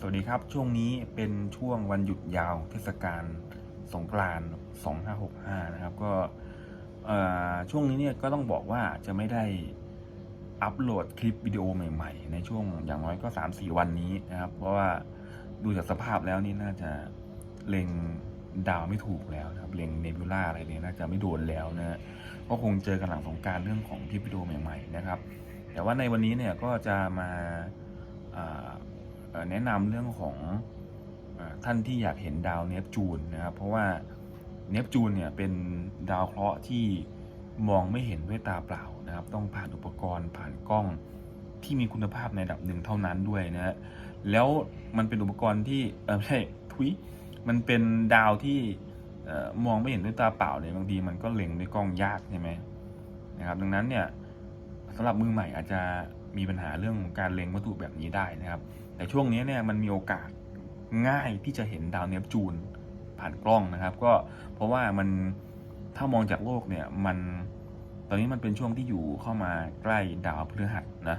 สวัสดีครับ ช่วงนี้เป็นช่วงวันหยุดยาวเทศกาลสงกรานต์2565 นะครับ ก็ช่วงนี้เนี่ยก็ต้องบอกว่าจะไม่ได้อัปโหลดคลิปวิดีโอใหม่ๆ ในช่วงอย่างน้อยก็ 3-4 วันนี้นะครับ เพราะว่าดูจากสภาพแล้วนี่น่าจะเล็งดาวไม่ถูกแล้วนะครับเล็งเนบิวล่าอะไรเนี่ยน่าจะไม่โดนแล้วนะฮะก็คงเจอกันหลังสงกรารเรื่องของคลิปวิดีโอใหม่ ๆ นะครับ แต่ว่าในวันนี้เนี่ยก็จะมา แนะนำเรื่องของท่านที่อยากเห็นดาวเนปจูนนะครับ เพราะว่าเนปจูนเนี่ยเป็นดาวเคราะห์ที่มองไม่เห็นด้วยตาเปล่านะครับ ต้องผ่านอุปกรณ์ผ่านกล้องที่มีคุณภาพในระดับหนึ่งเท่านั้นด้วยนะฮะแล้วมันเป็นอุปกรณ์ที่เออไม่ใช่ทุยมันเป็นดาวที่มองไม่เห็นด้วยตาเปล่าเนี่ยบางทีมันก็เล็งด้วยกล้องยากใช่ไหมนะครับ ดังนั้นเนี่ยสำหรับมือใหม่อาจจะ มีปัญหาเรื่องของการเล็งวัตถุแบบนี้ได้นะครับ แต่ช่วงนี้เนี่ยมันมีโอกาสง่ายที่จะเห็นดาวเนปจูนผ่านกล้องนะครับ ก็เพราะว่ามันถ้ามองจากโลกเนี่ยมันตอนนี้มันเป็นช่วงที่อยู่เข้ามาใกล้ดาวพฤหัสนะ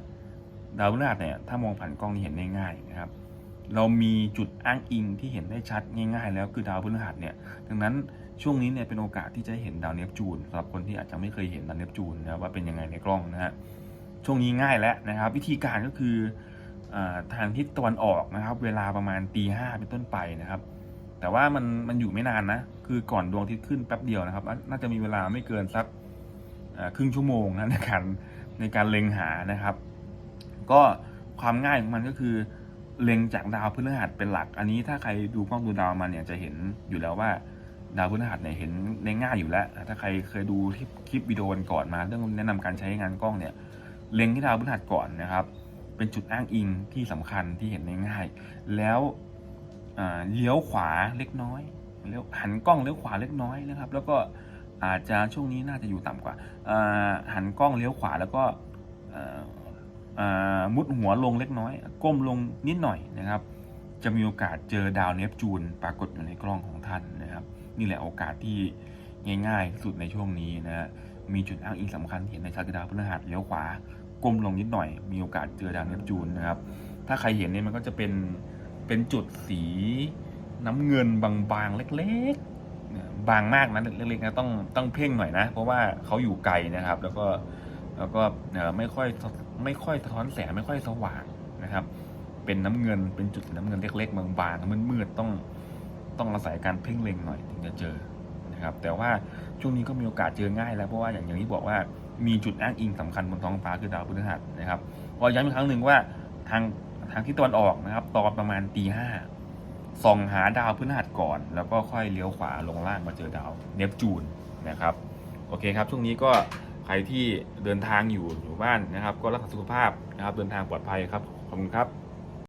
ดาวพฤหัสเนี่ยถ้ามองผ่านกล้องนี่เห็นได้ง่ายนะครับ เรามีจุดอ้างอิงที่เห็นได้ชัดง่าย ๆ แล้วคือดาวพฤหัสเนี่ยดังนั้นช่วงนี้เนี่ยเป็นโอกาสที่จะเห็นดาวเนปจูนสำหรับคนที่อาจจะไม่เคยเห็นดาวเนปจูนนะว่าเป็นยังไงในกล้องนะฮะ ช่วงนี้ง่ายแล้วนะครับ วิธีการก็คืออทางทิศตะวันออกนะครับ เวลาประมาณตีห้าเป็นต้นไปนะครับ แต่ว่ามันมันอยู่ไม่นานนะ คือก่อนดวงอาทิตย์ขึ้นแป๊บเดียวนะครับ น่าจะมีเวลาไม่เกินสักครึ่งชั่วโมงนะในการในการเล็งหานะครับ ก็ความง่ายของมันก็คือเล็งจากดาวพฤหัสเป็นหลัก อันนี้ถ้าใครดูกล้องดูดาวมาเนี่ยจะเห็นอยู่แล้วว่าดาวพฤหัสเนี่ยเห็นได้ง่ายอยู่แล้ว ถ้าใครเคยดูคลิปวิดีโอกันก่อนมาเรื่องแนะนำการใช้งานกล้องเนี่ย เล็งที่ดาวพฤหัสก่อนนะครับ เป็นจุดอ้างอิงที่สำคัญที่เห็นได้ง่ายแล้วเลี้ยวขวาเล็กน้อยเลี้ยวหันกล้องเลี้ยวขวาเล็กน้อยนะครับ แล้วก็อาจจะช่วงนี้น่าจะอยู่ต่ำกว่าหันกล้องเลี้ยวขวาแล้วก็มุดหัวลงเล็กน้อย ก้มลงนิดหน่อยนะครับ จะมีโอกาสเจอดาวเนปจูนปรากฏอยู่ในกล้องของท่านนะครับ นี่แหละโอกาสที่ง่ายๆสุดในช่วงนี้นะฮะมีจุดอ้างอิงสำคัญเห็นในชัดคือดาวพฤหัสเลี้ยวขวา ก้มลงนิดหน่อย มีโอกาสเจอดาวเนปจูนนะครับ ถ้าใครเห็นเนี่ยมันก็จะเป็นเป็นจุดสีน้ำเงินบางๆเล็กๆ บางมากนะเล็กๆนะต้องต้องเพ่งหน่อยนะ เพราะว่าเขาอยู่ไกลนะครับ แล้วก็แล้วก็ไม่ค่อยไม่ค่อยสะท้อนแสงไม่ค่อยสว่างนะครับ เป็นน้ำเงินเป็นจุดสีน้ำเงินเล็ก ๆ บางๆมืดๆต้องต้องอาศัยการเพ่งเล็งหน่อยถึงจะเจอนะครับ แต่ว่าช่วงนี้ก็มีโอกาสเจอง่ายแล้วเพราะว่าอย่างอย่างที่บอกว่า มีจุดอ้างอิงสำคัญบนท้องฟ้าคือดาวพฤหัสนะครับก็ย้ำอีกครั้งหนึ่งว่าทางทางที่ตะวันออกนะครับตอนประมาณตีห้าส่องหาดาวพฤหัสก่อน แล้วก็ค่อยเลี้ยวขวาลงล่างมาเจอดาวเนปจูนนะครับโอเคครับช่วงนี้ก็ใครที่เดินทางอยู่อยู่บ้านนะครับ ก็รักษาสุขภาพนะครับเดินทางปลอดภัยครับขอบคุณครับ